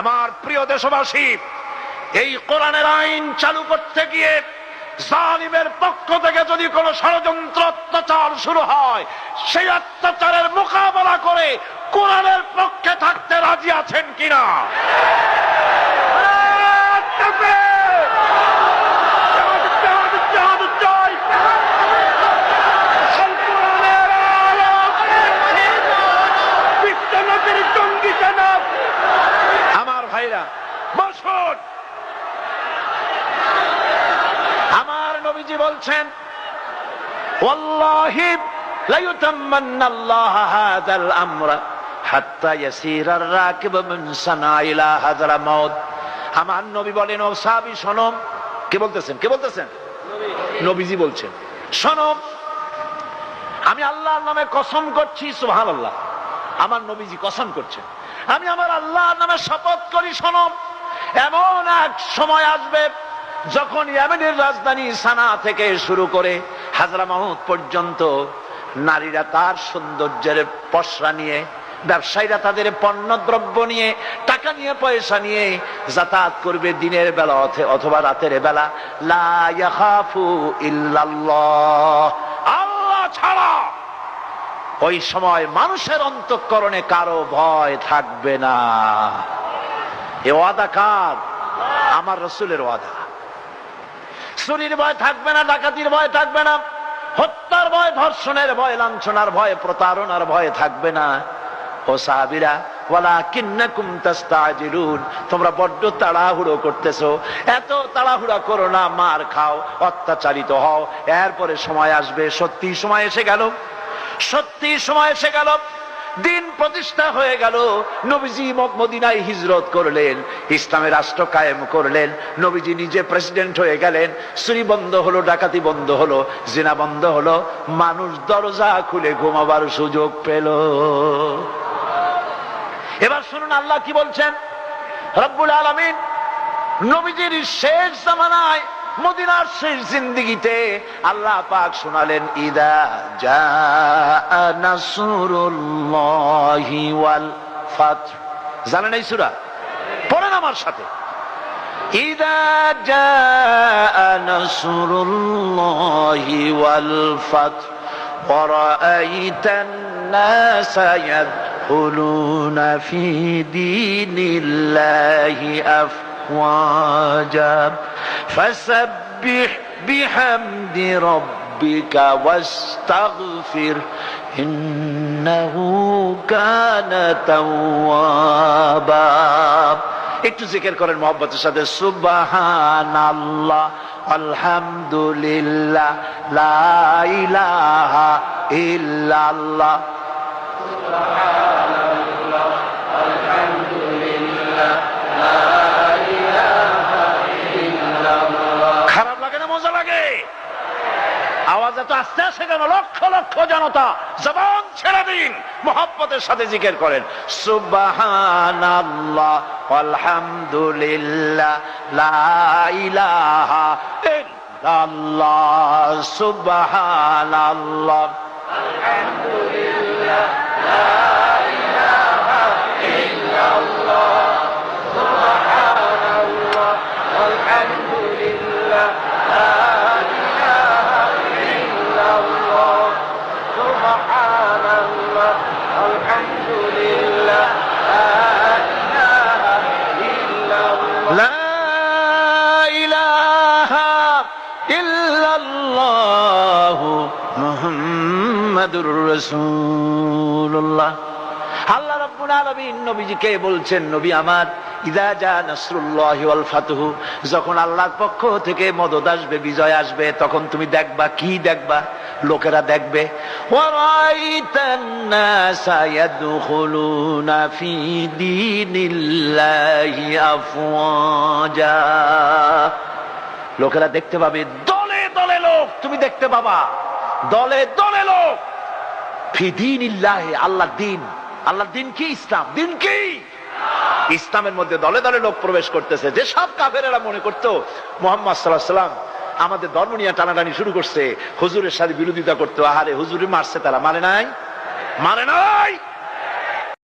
আমার প্রিয় দেশবাসী, এই কোরআনের আইন চালু করতে গিয়ে জালিমের পক্ষ থেকে যদি কোনো ষড়যন্ত্র অত্যাচার শুরু হয়, সেই অত্যাচারের মোকাবেলা করে কোরআনের পক্ষে থাকতে রাজি আছেন কিনা? বসুন আমার নবীজি বলছেন আল্লাহ কে বলতেছেন? বলছেন আমি আল্লাহর নামে কসম করছি, সুবহানাল্লাহ। আমার নবীজি কসম করছেন, আমি আমার আল্লাহর নামে শপথ করি, শোনো। এমন এক সময় আসবে যখন ইয়ামেনের রাজধানী সানা থেকে শুরু করে হাজরা মাহুদ পর্যন্ত নারীরা তার সৌন্দর্যের পশরা নিয়ে, ব্যবসায়ীরা তাদের পণ্য দ্রব্য নিয়ে, টাকা নিয়ে, পয়সা নিয়ে যাতায়াত করবে দিনের বেলা অথবা রাতের বেলা। আল্লাহ ছাড়া ওই সময় মানুষের অন্তঃকরণে কারও ভয় থাকবে না। এ ওয়াদা কার? আমার রসুলের ওয়াদা। চুরির ভয় থাকবে না, ডাকাতির ভয় থাকবে না, হত্যার ভয়, ধর্ষণের ভয়, লাঞ্ছনার ভয়, প্রতারণার ভয় থাকবে না। ও সাহাবিরা তোমরা বড্ড তাড়াহুড়ো করতেছো। এত তাড়াহুড়া করো না, মার খাও, অত্যাচারিত হও। এরপরে সময় আসবে, সত্যি সময় এসে গেল। সত্যি সময় এসে গেল। দিন প্রতিষ্ঠা হয়ে গেল। নবীজি মদিনায় হিজরত করলেন, ইসলামের রাষ্ট্র কায়েম করলেন, নবীজি নিজে প্রেসিডেন্ট হয়ে গেলেন চুরি বন্ধ হলো, ডাকাতি বন্ধ হলো, জিনা বন্ধ হলো, মানুষ দরজা খুলে ঘুমাবার সুযোগ পেল। এবার শুনুন আল্লাহ কি বলছেন? রব্বুল আলমিন, নবীজির শেষ জামানায় মদিনার শেষ জিন্দিগিতে আল্লাহ পাক শোনালেন ইদা জা নাসরুল্লাহি ওয়াল ফাত জানেন এই সূরা পড়েন আমার সাথে ইদা জা নাসরুল্লাহি ওয়াল ফাত ورأيت الناس يدخلون في دين الله أفواجا فسبح بحمد ربك واستغفر إنه كان توابا একটু জিকির করেন মোহাম্মতের সাথে সুবাহান আল্লাহ আলহামদুলিল্লাহ লা ইলাহা ইল্লাল্লাহ খারাপ কেন লক্ষ লক্ষ জনতা জবান ছেড়ে দিন মোহাম্মতের সাথে জিকের করেন। সুবাহান ইল্লাল্লাহ আল্লাহ মোহাম্মদুর আল্লাহ রব্বুল আলমী নবীজিকে বলছেন নবী আমার ইদা জা নাসরুল্লাহি ওয়াল যখন আল্লাহর পক্ষ থেকে মদদ আসবে, বিজয় আসবে, তখন তুমি দেখবা, কি দেখবা? লোকেরা দেখবে ওয়ারাইতান ইয়াদখুলুনা ফি দীনিল্লাহি আফওয়াজা। লোকেরা দেখতে পাবে, দলে দলে লোক, তুমি দেখতে পাবা, দলে দলে লোক। ফিদিন ইল্লাহে আল্লাহ দিন। আল্লাহ দিন কি? ইসলাম। দিন কি? ইসলামের মধ্যে দলে দলে লোক প্রবেশ করতেছে। যে সব কাফেরেরা মনে করতো, মোহাম্মদ সাল্লাহ সাল্লাম আমাদের ধর্ম নিয়ে টানাটানি শুরু করছে, হুজুরের সাথে বিরোধিতা করতো। আহারে, হুজুরে মারছে তারা। মানে নাই? মানে নাই!